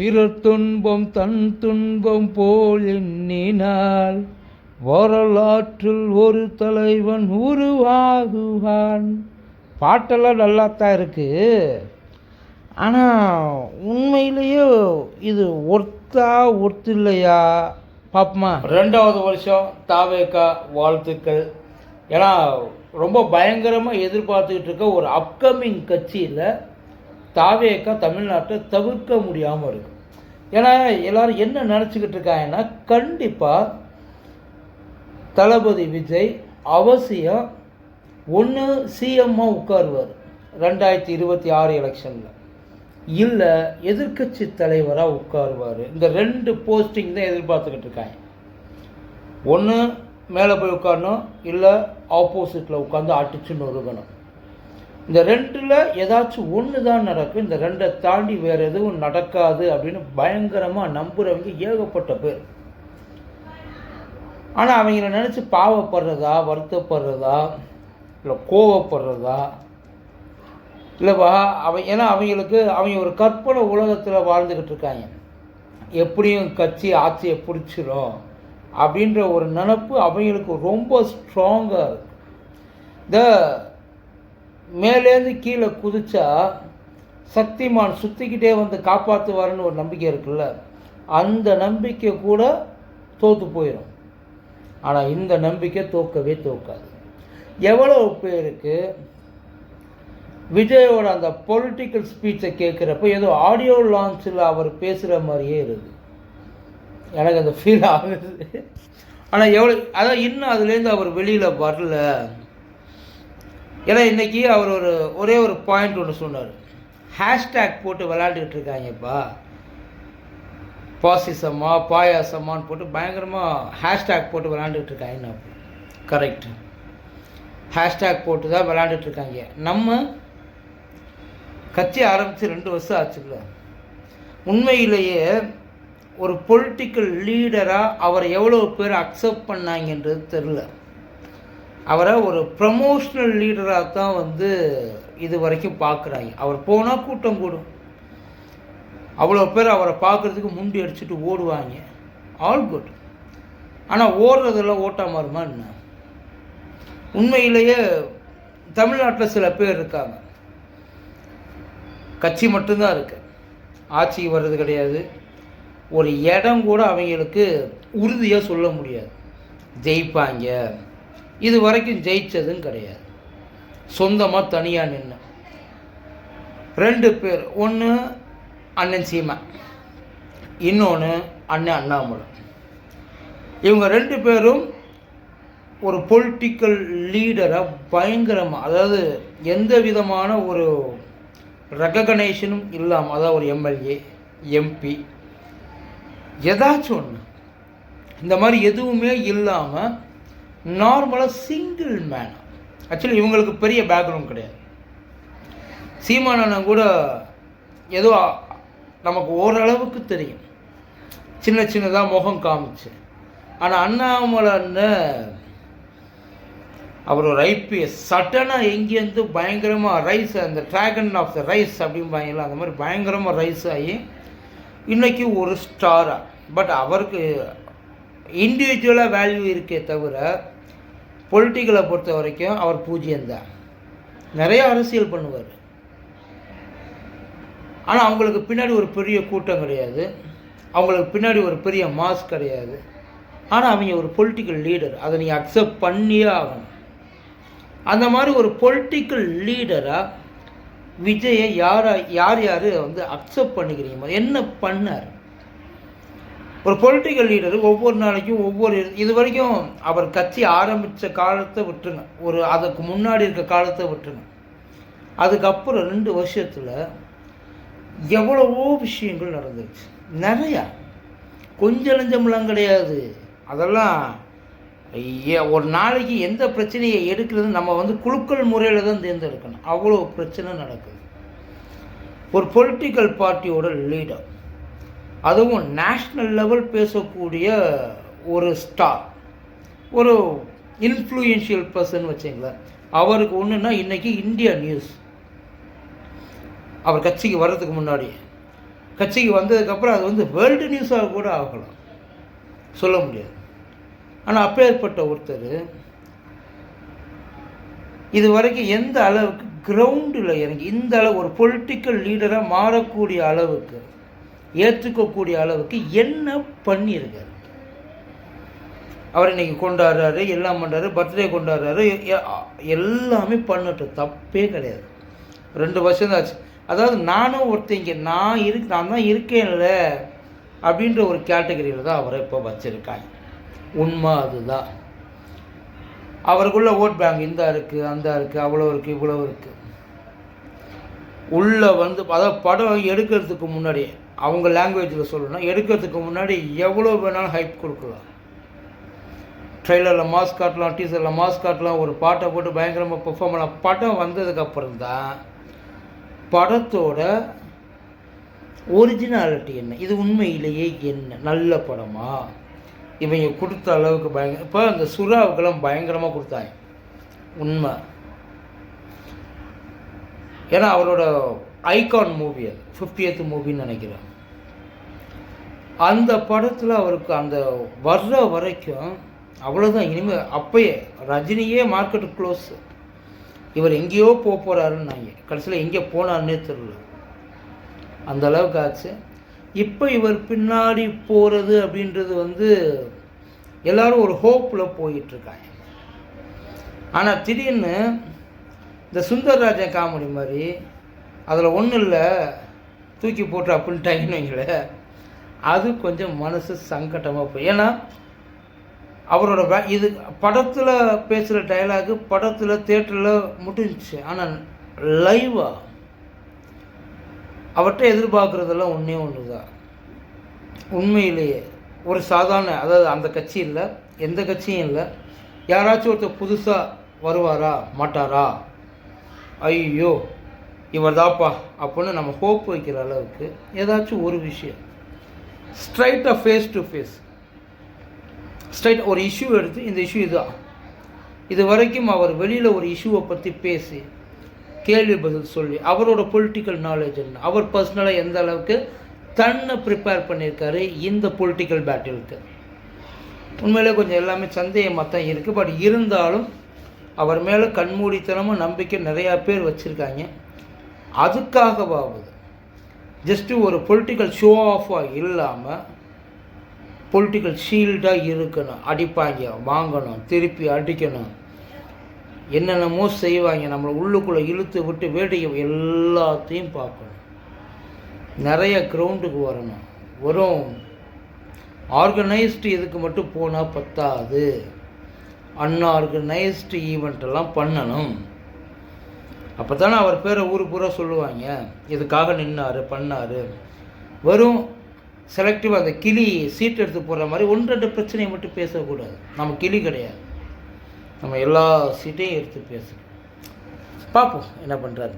பிறர் துன்பம் தன் துன்பம் போல் எண்ணினால் வரலாற்றில் ஒரு தலைவன் உருவாகுவான். பாட்டெல்லாம் நல்லா தான் இருக்குது ஆனால் உண்மையிலேயே இது ஒர்த்தா ஒர்த்து இல்லையா பாப்பமா. ரெண்டாவது வருஷம் தாவேக்கா வாழ்த்துக்கள். ஏன்னா ரொம்ப பயங்கரமாக எதிர்பார்த்துக்கிட்டு இருக்க ஒரு அப்கமிங் கட்சியில் தாவேக்கா தமிழ்நாட்டை தவிர்க்க முடியாமல் இருக்கு. ஏன்னா எல்லாரும் என்ன நினச்சிக்கிட்டு இருக்காங்கன்னா கண்டிப்பாக தளபதி விஜய் அவசியம் ஒன்று சிஎம்மாக உட்காருவார் ரெண்டாயிரத்தி இருபத்தி ஆறு எலெக்ஷனில். இல்லை எதிர்க்கட்சி தலைவராக உட்காருவார். இந்த ரெண்டு போஸ்டிங் தான் எதிர்பார்த்துக்கிட்டு இருக்காங்க. ஒன்று மேலே போய் உட்காரணும் இல்லை ஆப்போசிட்டில் உட்காந்து அடிச்சு நொறுக்கணும் இந்த ரெண்டில் ஏதாச்சும் ஒன்று தான் நடக்கும் இந்த ரெண்டை தாண்டி வேறு எதுவும் நடக்காது அப்படின்னு பயங்கரமாக நம்புகிறவங்க ஏகப்பட்ட பேர். ஆனால் அவங்கள நினச்சி பாவப்படுறதா வருத்தப்படுறதா இல்லை கோவப்படுறதா இல்லைப்பா அவ ஏன்னா அவங்களுக்கு அவங்க ஒரு கற்பனை உலகத்தில் வாழ்ந்துக்கிட்டு இருக்காங்க. எப்படியும் கட்சி ஆட்சியை பிடிச்சிடும் அப்படின்ற ஒரு நினப்பு அவங்களுக்கு ரொம்ப ஸ்ட்ராங்காக இருக்குது இந்த மேலேருந்து கீழே குதிச்சா சக்திமான் சுற்றிக்கிட்டே வந்து காப்பாற்றுவாருன்னு ஒரு நம்பிக்கை இருக்குல்ல? அந்த நம்பிக்கை கூட தோற்று போயிடும் ஆனால் இந்த நம்பிக்கை தோக்கவே தோக்காது. எவ்வளோ பேருக்கு விஜயோட அந்த பொலிட்டிக்கல் ஸ்பீச்சை கேட்குறப்ப ஏதோ ஆடியோ லான்ச்சில் அவர் பேசுகிற மாதிரியே இருக்குது எனக்கு அந்த ஃபீல் ஆகுது. ஆனால் எவ்வளோ அதான் இன்னும் அதுலேருந்து அவர் வெளியில் வரல. ஏன்னா இன்றைக்கி அவர் ஒரு ஒரே ஒரு பாயிண்ட் ஒன்று சொன்னார். ஹேஷ்டேக் போட்டு விளாண்டுக்கிட்டு இருக்காங்கப்பா. பாசிசமா பாயாசமான்னு போட்டு பயங்கரமாக ஹேஷ்டேக் போட்டு விளாண்டுக்கிட்டு இருக்காங்க. கரெக்ட் ஹேஷ்டேக் போட்டு தான் விளாண்டுட்டு இருக்காங்க. நம்ம கட்சி ஆரம்பித்து ரெண்டு வருஷம் ஆச்சுல்ல. உண்மையிலேயே ஒரு பொலிட்டிக்கல் லீடராக அவரை எவ்வளோ பேர் அக்செப்ட் பண்ணாங்கன்றது தெரில அவரை ஒரு ப்ரமோஷ்னல் லீடராக தான் வந்து இது வரைக்கும் பார்க்குறாங்க அவர் போனால் கூட்டம் கூடும். அவ்வளோ பேர் அவரை பார்க்குறதுக்கு முண்டி அடிச்சுட்டு ஓடுவாங்க. ஆல் குட் ஆனால் ஓடுறதெல்லாம் ஓட்டா மாறுமா என்ன? உண்மையிலேயே தமிழ்நாட்டில் சில பேர் இருக்காங்க. கட்சி மட்டும்தான் இருக்கு. ஆட்சிக்கு வர்றது கிடையாது. ஒரு இடம் கூட அவங்களுக்கு உறுதியாக சொல்ல முடியாது. ஜெயிப்பாங்க. இது வரைக்கும் ஜெயித்ததும் கிடையாது. சொந்தமாக தனியாக நின்று ரெண்டு பேர் ஒன்று அண்ணன் சீமா இன்னொன்று அண்ணன் அண்ணாமலை. இவங்க ரெண்டு பேரும் ஒரு பொலிட்டிக்கல் லீடரை பயங்கரமாக அதாவது எந்த விதமான ஒரு ரெக்ககனேஷனும் இல்லாமல் அதாவது ஒரு எம்எல்ஏ எம்பி ஏதாச்சும் ஒன்று இந்த மாதிரி எதுவுமே இல்லாமல் நார்மலாக சிங்கிள் மேன் ஆக்சுவலி இவங்களுக்கு பெரிய பேக்ரவுண்ட் கிடையாது. சீமானண்ணன் கூட ஏதோ நமக்கு ஓரளவுக்கு தெரியும். சின்ன சின்னதாக முகம் காமிச்சு. ஆனால் அண்ணாமலைன்னு அவர் ஒரு ஐபிஎஸ் சட்டனாக எங்கேருந்து பயங்கரமாக ரைஸ் அந்த ட்ராகன் ஆஃப் த ரைஸ் அப்படிம்பாங்களா அந்த மாதிரி பயங்கரமாக ரைஸ் ஆகி இன்றைக்கி ஒரு ஸ்டாராக பட் அவருக்கு இண்டிவிஜுவலாக வேல்யூ இருக்கே தவிர பொலிட்டிக்கலை பொறுத்த வரைக்கும் அவர் பூஜ்ஜியம்தான். நிறைய அரசியல் பண்ணுவார். ஆனால் அவங்களுக்கு பின்னாடி ஒரு பெரிய கூட்டம் கிடையாது. அவங்களுக்கு பின்னாடி ஒரு பெரிய மாஸ் கிடையாது. ஆனால் அவங்க ஒரு பொலிட்டிக்கல் லீடர் அதை நீங்கள் அக்செப்ட் பண்ணியே ஆகணும். அந்த மாதிரி ஒரு பொலிட்டிக்கல் லீடராக விஜயை யாரை யார் யார் வந்து அக்செப்ட் பண்ணிக்கிறீங்க? என்ன பண்ணார்? ஒரு பொலிட்டிக்கல் லீடர் ஒவ்வொரு நாளைக்கும் ஒவ்வொரு இது வரைக்கும் அவர் கட்சி ஆரம்பித்த காலத்தை விட்டுருங்க. ஒரு அதுக்கு முன்னாடி இருக்க காலத்தை விட்டுருங்க. அதுக்கப்புறம் ரெண்டு வருஷத்தில் எவ்வளவோ விஷயங்கள் நடந்துருச்சு. நிறையா. கொஞ்சம் லஞ்சம்லாம் கிடையாது. அதெல்லாம் ஒரு நாளைக்கு எந்த பிரச்சனையை எடுக்கிறது நம்ம வந்து குழுக்கள் முறையில் தான் தேர்ந்தெடுக்கணும். அவ்வளோ பிரச்சனை நடக்குது. ஒரு பொலிட்டிக்கல் பார்ட்டியோட லீடர் அதுவும் நேஷ்னல் லெவல் பேசக்கூடிய ஒரு ஸ்டார் ஒரு இன்ஃப்ளூயன்ஷியல் பர்சன் வச்சுங்களேன். அவருக்கு ஒன்றுன்னா இன்றைக்கி இந்தியா நியூஸ் அவர் கட்சிக்கு வர்றதுக்கு முன்னாடி கட்சிக்கு வந்ததுக்கப்புறம் அது வந்து வேர்ல்டு நியூஸாக கூட ஆகலாம். சொல்ல முடியாது. ஆனால் அப்பேற்பட்ட ஒருத்தர் இது வரைக்கும் எந்த அளவுக்கு கிரவுண்டில் இறங்கி இந்த அளவு ஒரு பொலிட்டிக்கல் லீடராக மாறக்கூடிய அளவுக்கு ஏற்றுக்கக்கூடிய அளவுக்கு என்ன பண்ணியிருக்காரு? அவர் இன்னைக்கு கொண்டாடுறாரு எல்லாம் பண்ணுறாரு பர்த்டே கொண்டாடுறாரு எல்லாமே பண்ணட்டும் தப்பே கிடையாது. ரெண்டு வருஷம் ஆச்சு. அதாவது நானும் ஒருத்தங்க நான் இருக்கு நான் தான் இருக்கேன்ல அப்படின்ற ஒரு கேட்டகரியில் தான் அவரை இப்போ வச்சுருக்காங்க. உண்மை அதுதான். அவருக்குள்ள ஓட் பேங்க் இந்த இருக்குது அந்த இருக்குது அவ்வளோ இருக்குது இவ்வளோ இருக்குது உள்ளே வந்து அதாவது படம் எடுக்கிறதுக்கு முன்னாடியே அவங்க லாங்குவேஜில் சொல்லணும். எடுக்கிறதுக்கு முன்னாடி எவ்வளோ வேணாலும் ஹைப் கொடுக்கலாம். ட்ரெய்லரில் மாஸ் காட்டலாம் டீசரில் மாஸ் காட்டலாம் ஒரு பாட்டை போட்டு பயங்கரமாக பெர்ஃபார்ம் பண்ணலாம். படம் வந்ததுக்கப்புறம் தான் படத்தோட ஒரிஜினாலிட்டி என்ன? இது உண்மையிலேயே என்ன? நல்ல படமா? இவங்க கொடுத்த அளவுக்கு பயங்கர இப்போ அந்த சுறாவுக்கெல்லாம் பயங்கரமாக கொடுத்தாங்க. உண்மை. ஏன்னா அவரோட ஐகான் மூவி அது. ஃபிஃப்டியத் மூவின்னு நினைக்கிறேன். அந்த படத்தில் அவருக்கு அந்த வர்ற வரைக்கும் அவ்வளோதான் இனிமேல் அப்பயே ரஜினியே மார்க்கெட்டு க்ளோஸ் இவர் எங்கேயோ போக போகிறாருன்னு நான் கடைசியில் எங்கே போனார்னே தெரியல. அந்த அளவுக்கு ஆச்சு. இப்போ இவர் பின்னாடி போகிறது அப்படின்றது வந்து எல்லாரும் ஒரு ஹோப்பில் போயிட்டுருக்காங்க. ஆனால் திடீர்னு இந்த சுந்தரராஜன் காமெடி மாதிரி அதில் ஒன்றும் இல்லை தூக்கி போட்டு அப்படின்ட்டாங்கன்னு வைங்களேன். அது கொஞ்சம் மனசு சங்கடமாக போய். ஏன்னா அவரோட இது படத்தில் பேசுகிற டைலாகு படத்தில் தேட்டரில் முடிஞ்சுச்சு. ஆனால் லைவாக அவர்கிட்ட எதிர்பார்க்குறதெல்லாம் ஒன்றே ஒன்று தான் உண்மையிலேயே ஒரு சாதாரண அதாவது அந்த கட்சி இல்லை எந்த கட்சியும் இல்லை. யாராச்சும் ஒருத்தர் புதுசாக வருவாரா மாட்டாரா? ஐயோ இவர் தாப்பா அப்படின்னு நம்ம ஹோப் வைக்கிற அளவுக்கு ஏதாச்சும் ஒரு விஷயம். ஸ்ட்ரைட்டாக ஃபேஸ் டு ஃபேஸ் ஸ்ட்ரைட் ஒரு இஷ்யூ எடுத்து இந்த இஷ்யூ இதுதான் இது வரைக்கும் அவர் வெளியில் ஒரு இஷ்யூவை பற்றி பேசி கேள்வி பதில் சொல்லி அவரோட பொலிட்டிக்கல் நாலேஜ் என்ன அவர் பர்சனலாக எந்த அளவுக்கு தன்னை ப்ரிப்பேர் பண்ணியிருக்காரு இந்த பொலிட்டிக்கல் பேட்டிலுக்கு உண்மையிலே கொஞ்சம் எல்லாமே சந்தேகமாக தான் இருக்குது பட் இருந்தாலும் அவர் மேலே கண்மூடித்தனமும் நம்பிக்கை நிறையா பேர் வச்சுருக்காங்க. அதுக்காகவாவது ஜஸ்ட்டு ஒரு பொலிட்டிக்கல் ஷோ ஆஃபாக இல்லாமல் பொலிட்டிக்கல் ஷீல்டாக இருக்கணும். அடிப்பாங்க வாங்கணும் திருப்பி அடிக்கணும். என்னென்னமோ செய்வாங்க. நம்மளை உள்ளுக்குள்ளே இழுத்து விட்டு வேடிக்கை எல்லாத்தையும் பார்க்கணும். நிறைய கிரவுண்டுக்கு வரணும். வரும் ஆர்கனைஸ்டு இதுக்கு மட்டும் போனால் பத்தாது. அன்ஆர்கனைஸ்டு ஈவெண்ட்டெல்லாம் பண்ணணும். அப்போ தானே அவர் பேரை ஊர் பூரா சொல்லுவாங்க. இதுக்காக நின்னார் பண்ணார். வெறும் செலக்டிவாக அந்த கிளி சீட் எடுத்து போடுற மாதிரி ஒன்று ரெண்டு பிரச்சனையை மட்டும் பேசக்கூடாது. நம்ம கிளி கிடையாது. நம்ம எல்லா சீட்டையும் எடுத்து பேசணும். பார்ப்போம் என்ன பண்ணுறாரு